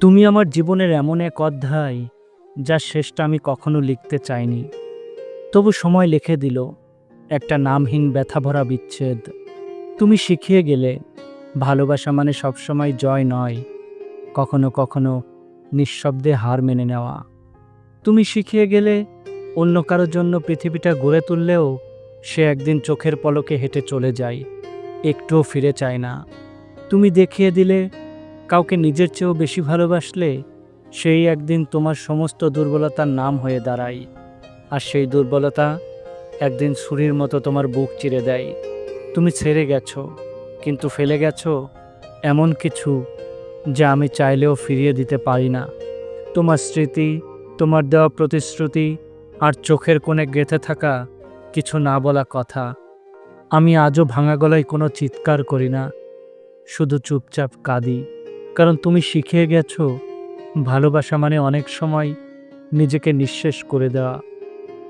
তুমি আমার জীবনের এমন এক অধ্যায় যার শেষটা আমি কখনো লিখতে চাইনি। তবু সময় লিখে দিল, একটা নামহীন ব্যথা ভরা বিচ্ছেদ। তুমি শিখিয়ে গেলে, ভালোবাসা মানে সবসময় জয় নয়, কখনো কখনো নিঃশব্দে হার মেনে নেওয়া। তুমি শিখিয়ে গেলে, অন্য কারোর জন্য পৃথিবীটা গড়ে তুললেও সে একদিন চোখের পলকে হেঁটে চলে যায়, একটুও ফিরে চায় না। তুমি দেখিয়ে দিলে কাউকে নিজের চেয়েও বেশি ভালোবাসলে সেই একদিন তোমার সমস্ত দুর্বলতার নাম হয়ে দাঁড়ায়। আর সেই দুর্বলতা একদিন ছুরির মতো তোমার বুক চিরে দেয়। তুমি ছেড়ে গেছো, কিন্তু ফেলে গেছো এমন কিছু যা আমি চাইলেও ফিরিয়ে দিতে পারি না। তোমার স্মৃতি, তোমার দেওয়া প্রতিশ্রুতি আর চোখের কোণে গেঁথে থাকা কিছু না বলা কথা। আমি আজও ভাঙা গলায় কোনো চিৎকার করি না, শুধু চুপচাপ কাঁদি। কারণ তুমি শিখে গেছো, ভালোবাসা মানে অনেক সময় নিজেকে নিঃশেষ করে দেওয়া।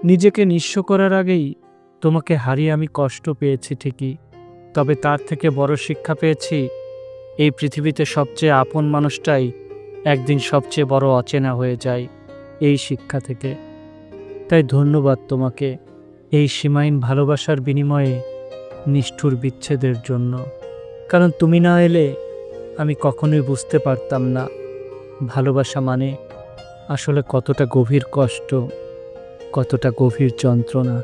নিজেকে নিঃস্ব করার আগেই তোমাকে হারিয়ে আমি কষ্ট পেয়েছি ঠিকই, তবে তার থেকে বড় শিক্ষা পেয়েছি, এই পৃথিবীতে সবচেয়ে আপন মানুষটাই একদিন সবচেয়ে বড় অচেনা হয়ে যায়, এই শিক্ষা থেকে। তাই ধন্যবাদ তোমাকে এই সীমাহীন ভালোবাসার বিনিময়ে নিষ্ঠুর বিচ্ছেদের জন্য। কারণ তুমি না এলে আমি কখনোই বুঝতে পারতাম না। ভালোবাসা মানে আসলে কতটা গভীর কষ্ট কতটা গভীর যন্ত্রণা।